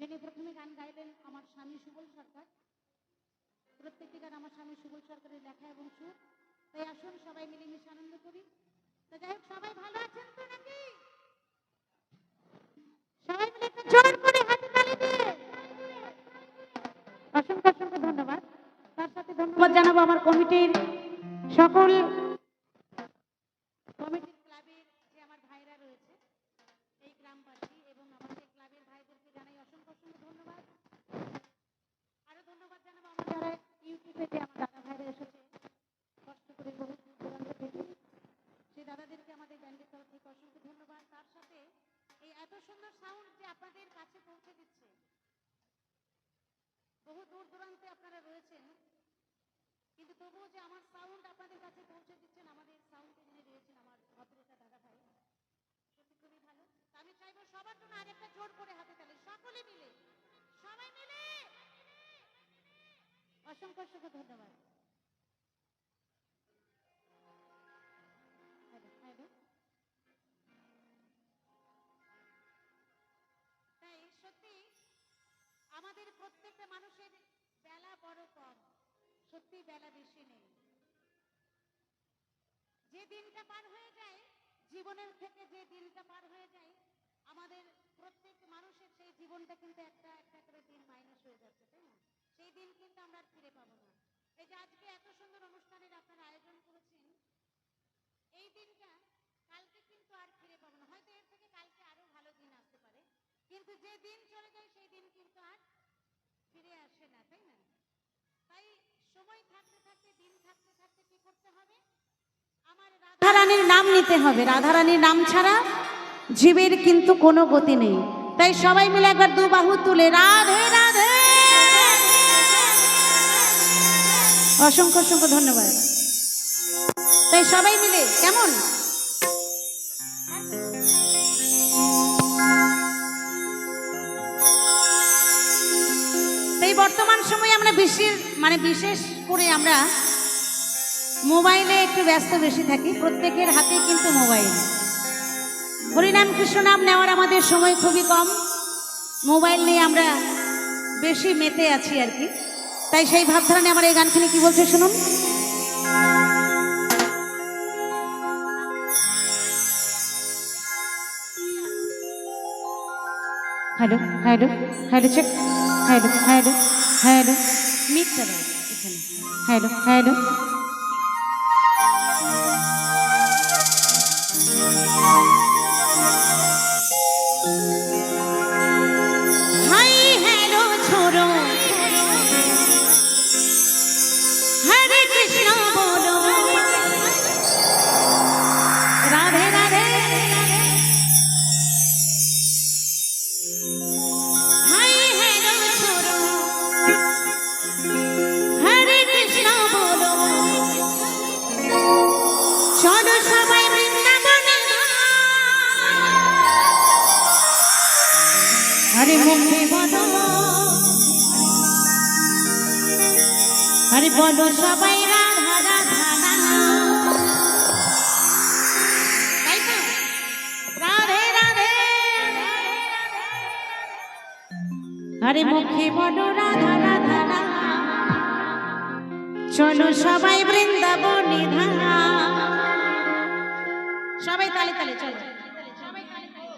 যিনি প্রথমে গান গাইলেন আমার স্বামী সুবল সরকার। প্রত্যেকটি গান আমার স্বামী সুবল সরকারের লেখা এবং সুর। তাই আসুন সবাই মিলেমিশে আনন্দ করি। তো যাই হোক, সবাই ভালো আছেন তো নাকি? সবাই মিলে একটু জোর করে হাতে তালি দিয়ে। অসংখ্য অসংখ্য ধন্যবাদ। তার সাথে ধন্যবাদ জানাব আমার কমিটির সকল কমিটির ক্লাবের যে আমার ভাইরা রয়েছে এই গ্রামবাসী এবং আমাদের ক্লাবের ভাইদেরকে জানাই অসংখ্য অসংখ্য ধন্যবাদ আরও ধন্যবাদ জানাব আমার যারা ইউটিউবে যে আমার দাদা ভাইরা এসেছে কষ্ট করে বহু দূর দূরান্ত থেকে সেই দাদাদেরকে আমাদের ব্যান্ডের তরফ থেকে অসংখ্য ধন্যবাদ তার সাথে এই এত সুন্দর সাউন্ড যে আপনাদের কাছে পৌঁছে দিচ্ছে বহু দূর দূরান্তে আপনারা রয়েছেন, কিন্তু তবুও যে আমার সাউন্ড আপনাদের কাছে পৌঁছে দিচ্ছেন, আমাদের সাউন্ড যিনি রয়েছেন আমার ভদ্রতা দাদা ভাই, সত্যি খুবই ভালো। আমি চাইব সবার জন্য আরেকটা জোর করে হাতে তালে, সকলে মিলে, সবাই মিলে। অসংখ্য অসংখ্য ধন্যবাদ। প্রত্যেকটা মানুষের বেলা বড় কম। সত্যি বেলা বেশি নেই। যে দিনটা পার হয়ে যায়, জীবনের থেকে যে দিনটা পার হয়ে যায়, আমাদের প্রত্যেক মানুষের সেই জীবনটা কিন্তু একটা একটা করে দিন মাইনাস হয়ে যাচ্ছে, তাই না? সেই দিন কিন্তু আমরা ফিরে পাবো না। এই যে আজকে এত সুন্দর অনুষ্ঠানের আপনারা আয়োজন করেছেন, এই দিনটা কালকে কিন্তু আর ফিরে পাবো না। হয়তো এর থেকে কালকে আরও ভালো দিন আসতে পারে। কিন্তু যে দিন চলে যায়, সেই দিন কিন্তু আর ফিরে আসে না তাই না তাই সময় থাকতে থাকতে দিন থাকতে থাকতে কি করতে হবে আমার রাধারানীর নাম নিতে হবে। রাধারানীর নাম ছাড়া জীবের কিন্তু কোনো গতি নেই। তাই সবাই মিলে একবার দু বাহু তুলে রাধে রাধে। অসংখ্য অসংখ্য ধন্যবাদ। তাই সবাই মিলে, কেমন? এই বর্তমান সময়ে আমরা বেশি মানে বিশেষ করে আমরা মোবাইলে একটু ব্যস্ত বেশি থাকি, প্রত্যেকের হাতে কিন্তু মোবাইল। হরিনাম কৃষ্ণ নাম নেওয়ার আমাদের সময় খুবই কম। মোবাইল নিয়ে আমরা বেশি মেতে আছি আর কি। তাই সেই ভাবধারা নিয়ে আমার এই গানখানি কি বলছে শুনুন। Hello hello hello check hello hello hello মিটটা hello hello Música আরে বলো সবাই রাধা রাধা রাধা। রাধে আরে মুখে বলো রাধা রাধা রাধা। চলো সবাই বৃন্দাবনে ধারা সবাই তালে তালে চলো সবাই তালে তালে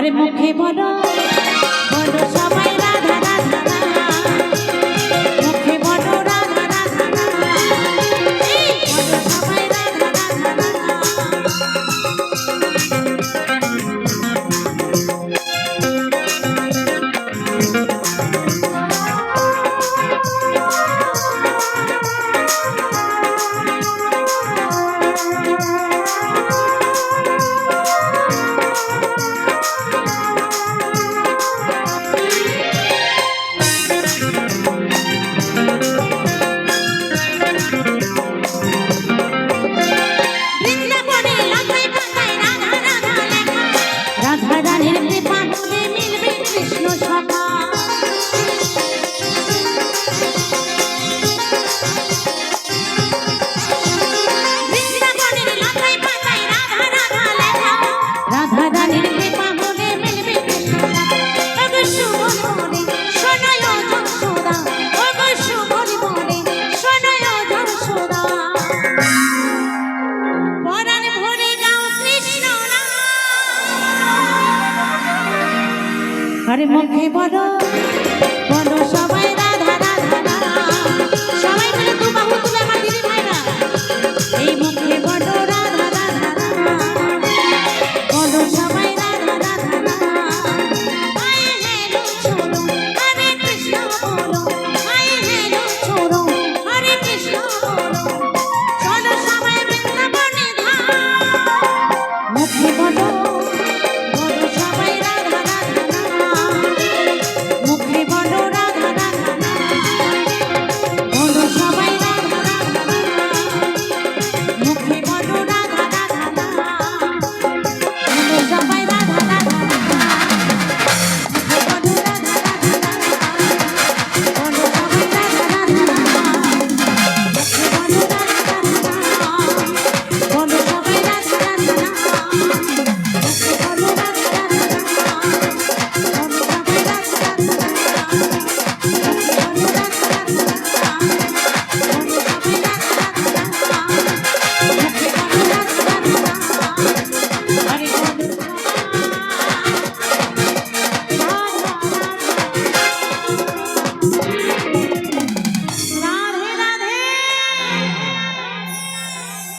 আরে মুখে বলো।